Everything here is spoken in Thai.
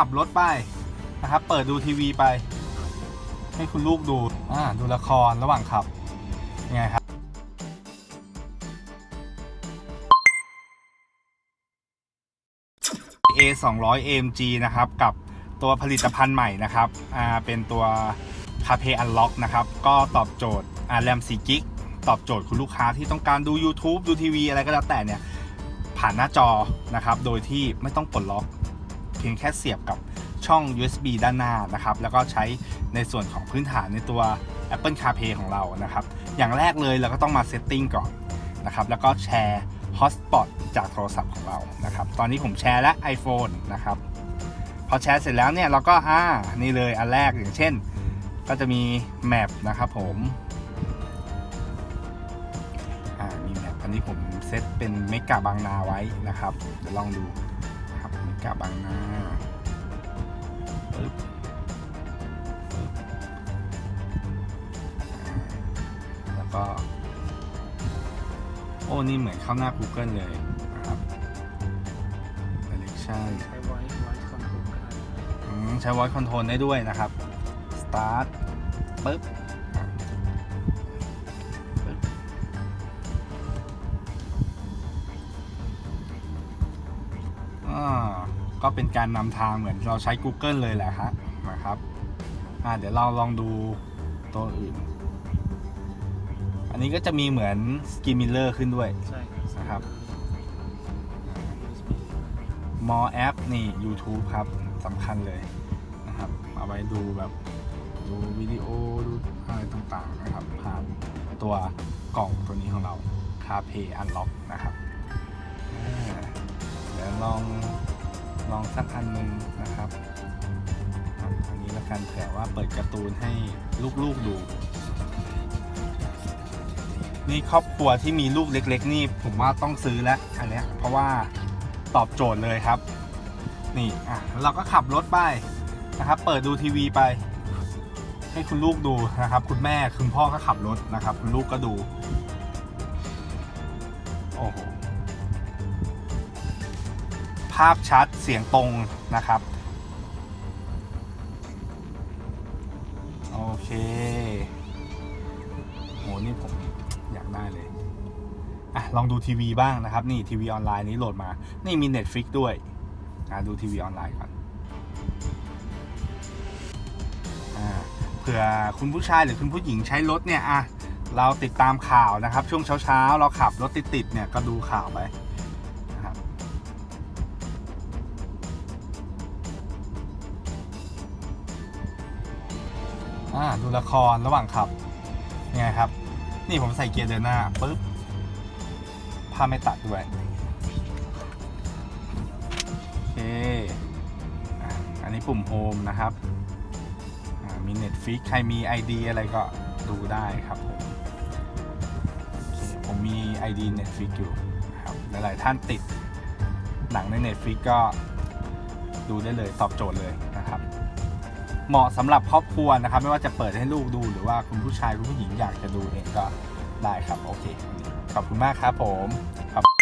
ขับรถไปนะครับ เปิดดูทีวีไป ให้คุณลูกดูอ่าดูละครระหว่างขับยังไงครับ A 2 0 0 AMG นะครับ กับตัวผลิตภัณฑ์ใหม่นะครับอ่าเป็นตัว CarPlay Unlock นะครับ ก็ตอบโจทย์อ่าแรม4กิกตอบโจทย์คุณลูกค้าที่ต้องการดู YouTube ดูทีวีอะไรก็แล้วแต่เนี่ย ผ่านหน้าจอนะครับ โดยที่ไม่ต้องปลดล็อก เพียงแค่เสียบกับช่อง USB ด้านหน้านะครับ แล้วก็ใช้ในส่วนของพื้นฐานในตัว Apple CarPlay ของเรานะครับ อย่างแรกเลยเราก็ต้องมาเซตติ้งก่อนนะครับ แล้วก็แชร์ Hotspot จากโทรศัพท์ของเรานะครับ ตอนนี้ผมแชร์และ iPhone นะครับ พอแชร์เสร็จแล้วเนี่ยเราก็อ่านี่เลยอันแรกอย่างเช่น ก็จะมี Map นะครับผมอ่ามีแมปอันนี้ผมเซตเป็นเมกะบางนาไว้นะครับ เดี๋ยวลองดู ครับเมกะบางนาปึ๊บปึ๊บอ่าแล้วก็ โอ้ นี่เหมือนเข้าหน้า Google เลยนะครับ Direction ใช้ไว้ไว้คอนโทรลก็ได้อืมใช้ voice control ได้ด้วยนะครับ start ปึ๊บอะปึ๊บ ก็เป็นการนำทางเหมือนเราใช้ Google เลยแหละฮะนะครับอ่าเดี๋ยวเราลองดูตัวอื่น อันนี้ก็จะมีเหมือน Skin Miller ขึ้นด้วยใช่นะครับ USB more app นี่ YouTube ครับสำคัญเลยนะครับเอาไว้ดูแบบดูวิดีโอดูอะไรต่างๆนะครับผ่านตัวกล่องตัวนี้ของเรา CarPlay Unlock นะครับอ่าเดี๋ยวลอง ลองสักอันหนึงนะครับอันนี้ละกันเผื่อว่าเปิดการ์ตูนให้ลูกๆดู นี่ครอบครัวที่มีลูกเล็ก ๆ นี่ผมว่าต้องซื้อแล้วอันเนี้ยเพราะว่าตอบโจทย์เลยครับ นี่อะเราก็ขับรถไปนะครับ เปิดดูทีวีไปให้คุณลูกดูนะครับ คุณแม่คุณพ่อก็ขับรถนะครับ คุณลูกก็ดู โอ้โหาพชัดเสียงตรงนะครับ โอเคโหนี่ผมอยากได้เลยอะลองดูทีวีบ้างนะครับ นี่ทีวีออนไลน์นี้โหลดมา นี่มี Netflix ด้วยอะดูทีวีออนไลน์ก่อนอ่าเผื่อคุณผู้ชายหรือคุณผู้หญิงใช้รถเนี่ยอะเราติดตามข่าวนะครับ ช่วงเช้าๆ เราขับรถติดๆเนี่ยก็ดูข่าวไป อ่าดูละครระหว่างขับยังไงครับ นี่ผมใส่เกียร์เดินหน้าปุ๊บผ้าไม่ตัดด้วยโอเคอันนี้ปุ่มโฮมนะครับมี Netflix ใครมี ID อะไรก็ดูได้ครับผมผมมี ID Netflix อยู่ครับหลายๆท่านติดหนังใน Netflix ก็ดูได้เลยตอบโจทย์เลยนะครับ เหมาะสำหรับครอบครัวนะครับ ไม่ว่าจะเปิดให้ลูกดูหรือว่าคุณผู้ชายคุณผู้หญิงอยากจะดูเองก็ได้ครับ โอเค ขอบคุณมากครับผมขอบ